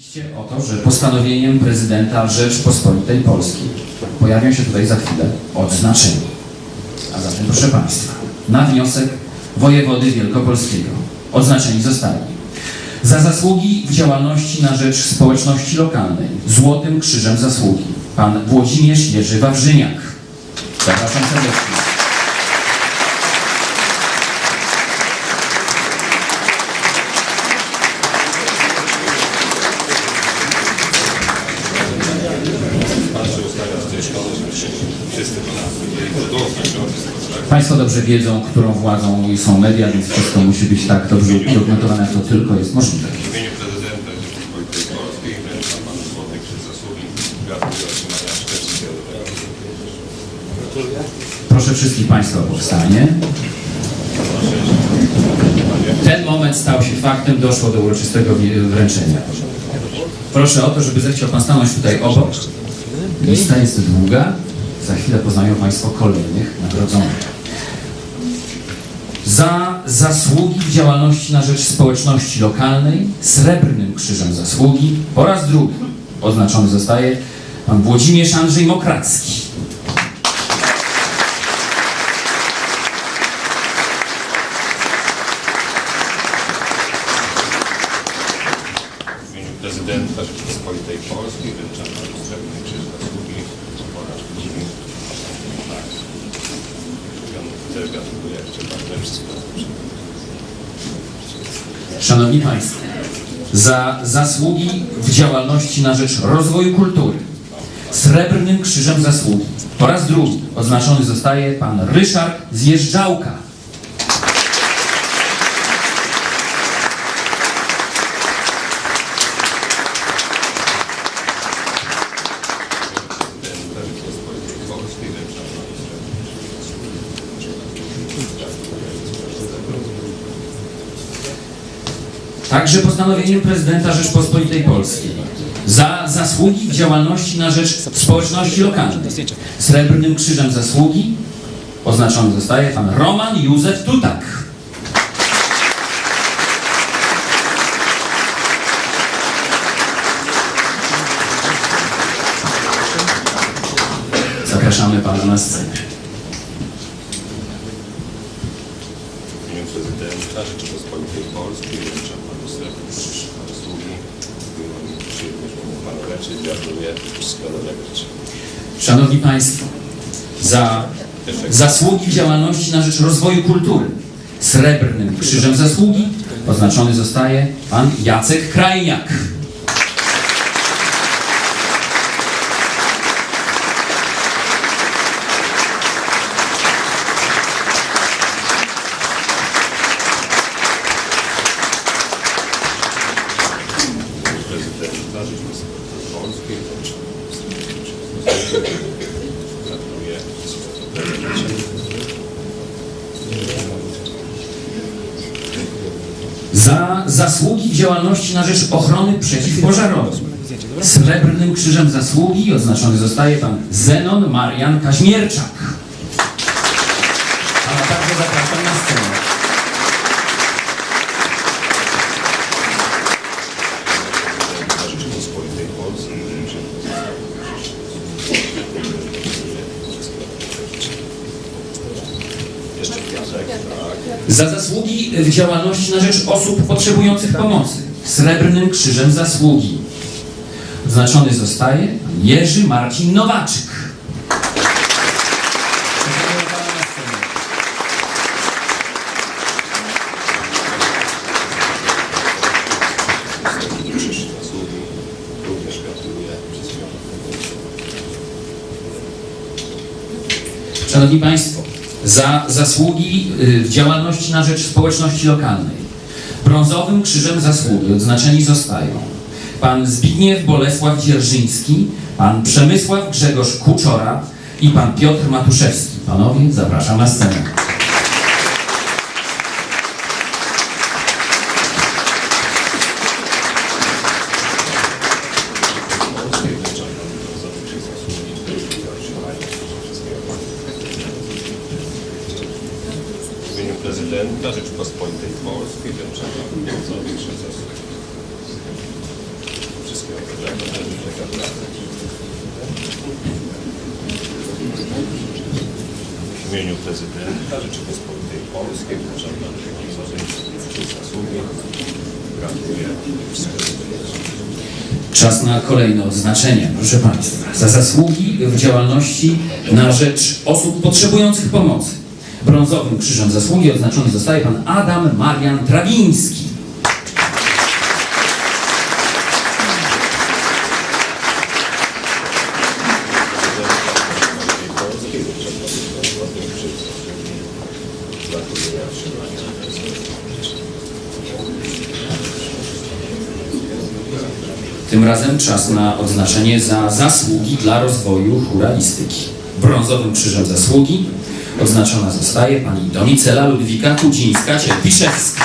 Oczywiście o to, że postanowieniem prezydenta Rzeczpospolitej Polskiej pojawią się tutaj za chwilę odznaczenia. A zatem, proszę Państwa, na wniosek wojewody wielkopolskiego odznaczeni zostali za zasługi w działalności na rzecz społeczności lokalnej Złotym Krzyżem Zasługi pan Włodzimierz Jerzy Wawrzyniak. Zapraszam serdecznie. Państwo dobrze wiedzą, którą władzą są media, więc wszystko musi być tak dobrze udokumentowane, jak to tylko jest możliwe. W imieniu prezydenta Rzeczypospolitej Polskiej wręczam panu Złoty Krzyż Zasługi. Gratuluję otrzymania szczytnego Proszę wszystkich Państwa o powstanie. Ten moment stał się faktem, doszło do uroczystego wręczenia. Proszę o to, żeby zechciał Pan stanąć tutaj obok. Lista jest długa. Za chwilę poznają Państwo kolejnych nagrodzonych. Za zasługi w działalności na rzecz społeczności lokalnej Srebrnym Krzyżem Zasługi po raz drugi oznaczony zostaje Pan Włodzimierz Andrzej Mokracki. W imieniu prezydenta Rzeczypospolitej Polskiej wręczam panu Srebrny Krzyż Zasługi po raz drugi. Tak. Też gratuluję jeszcze bardzo wszystkiego dobrego. Szanowni Państwo, za zasługi w działalności na rzecz rozwoju kultury Srebrnym Krzyżem Zasługi po raz drugi odznaczony zostaje pan Ryszard Zjeżdżałka. Prezydenta Rzeczypospolitej Polskiej wręczam panu Srebrny Krzyż Zasługi. Także postanowieniem prezydenta Rzeczpospolitej Polskiej za zasługi w działalności na rzecz społeczności lokalnej Srebrnym Krzyżem Zasługi oznaczony zostaje pan Roman Józef Tutak. Zapraszamy pana na scenę. Imieniu prezydenta Rzeczypospolitej Polskiej Zasługi. Było mi przyjemność mu panu wręczyć. Gratuluję. Wszystkiego dobrego życzę. Szanowni Państwo, za zasługi w działalności na rzecz rozwoju kultury Srebrnym Krzyżem Zasługi oznaczony zostaje pan Jacek Krajniak. prezydenta Rzeczypospolitej Polskiej. Gratuluję. Za zasługi w działalności na rzecz ochrony przeciwpożarowej Srebrnym Krzyżem Zasługi oznaczony zostaje pan Zenon Marian Kaźmierczak. Pana także zapraszam na scenę. Prezydenta Rzeczypospolitej Polskiej. Jeszcze wniosek? Tak. Za zasługi w działalności na rzecz osób potrzebujących pomocy Srebrnym Krzyżem Zasługi odznaczony zostaje Jerzy Marcin Nowaczyk. Szanowni Państwo, za zasługi y, w działalności na rzecz społeczności lokalnej brązowym krzyżem zasługi odznaczeni zostają pan Zbigniew Bolesław Dzierżyński, pan Przemysław Grzegorz Kuczora i pan Piotr Matuszewski. Panowie, zapraszam na scenę. Polskiej wręczam panu brązowy Krzyż Zasługi. Gratuluję otrzymania wszystkiego. W imieniu prezydenta Krzyż Zasługi. Wszystkiego W imieniu prezydenta Rzeczypospolitej Polskiej takie zasługi. Gratuluję. Czas na kolejne odznaczenia, proszę Państwa. Za zasługi w działalności na rzecz osób potrzebujących pomocy. Brązowym krzyżem zasługi odznaczony zostaje pan Adam Marian Trawiński. Polskiej wręczam Panu takie zasługi. Gratuluję otrzymania. Tym razem czas na odznaczenie za zasługi dla rozwoju churalistyki. Brązowym krzyżem zasługi odznaczona zostaje pani Donicela Ludwika Kudzińska-Cierpiszewska.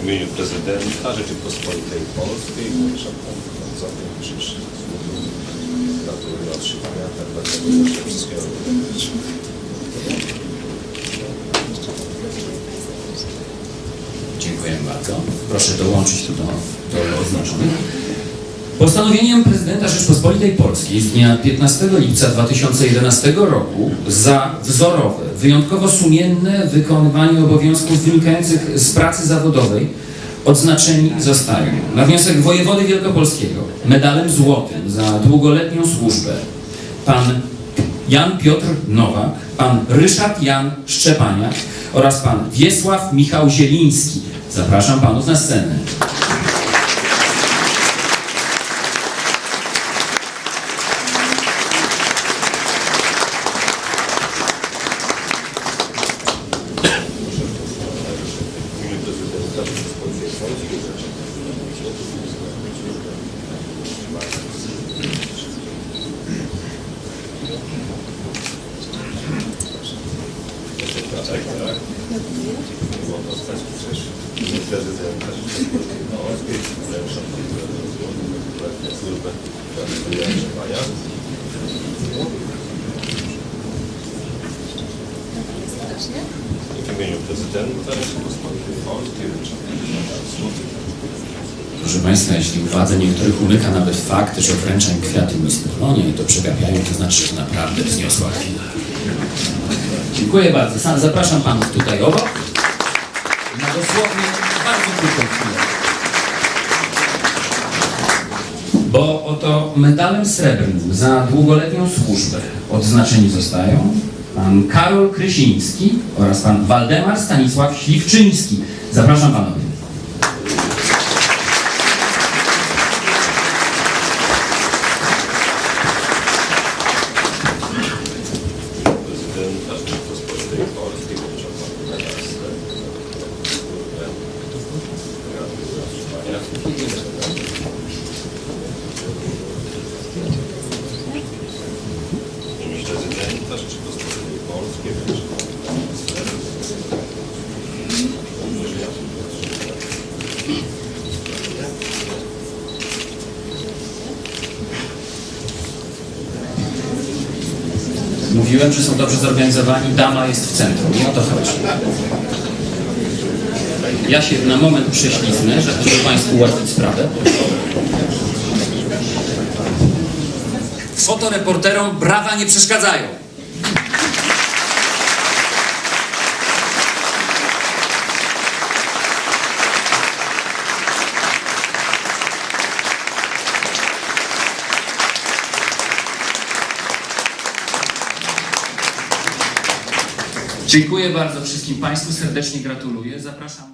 W imieniu prezydenta Rzeczypospolitej Polskiej Panu brązowy krzyż. Gratuluję otrzymania tego jeszcze wszystkiego. Dziękuję bardzo. Proszę dołączyć tu do, do oznaczonych. Postanowieniem prezydenta Rzeczpospolitej Polskiej z dnia 15 lipca 2011 roku za wzorowe, wyjątkowo sumienne wykonywanie obowiązków wynikających z pracy zawodowej odznaczeni zostają na wniosek wojewody wielkopolskiego medalem złotym za długoletnią służbę pan Jan Piotr Nowak, pan Ryszard Jan Szczepaniak oraz pan Wiesław Michał Zieliński. Zapraszam panów na scenę. W imieniu prezydenta Rzeczypospolitej Polskiej wręczam Panu Tak, dostać przecież w imieniu prezydenta Proszę Państwa, jeśli uwadze niektórych umyka nawet fakt, że wręczam kwiaty mi spochlone i to przegapiają, to znaczy, że naprawdę wzniosła chwila. Dziękuję bardzo. Sam zapraszam Panów tutaj obok na dosłownie bardzo krótką chwilę. Bo oto medalem srebrnym za długoletnią służbę odznaczeni zostają pan Karol Krysiński oraz pan Waldemar Stanisław Śliwczyński. Zapraszam Panowie. prezydenta Rzeczypospolitej Polskiej wręczam panu medal srebrny za służbę. Gratuluję otrzymania. W imieniu prezydenta Srebrny. Mówiłem, że są dobrze zorganizowani, dama jest w centrum. Nie o to chodzi. Ja się na moment prześliznę, żeby Państwu ułatwić sprawę. Fotoreporterom brawa nie przeszkadzają. Dziękuję bardzo wszystkim Państwu, serdecznie gratuluję. Zapraszam.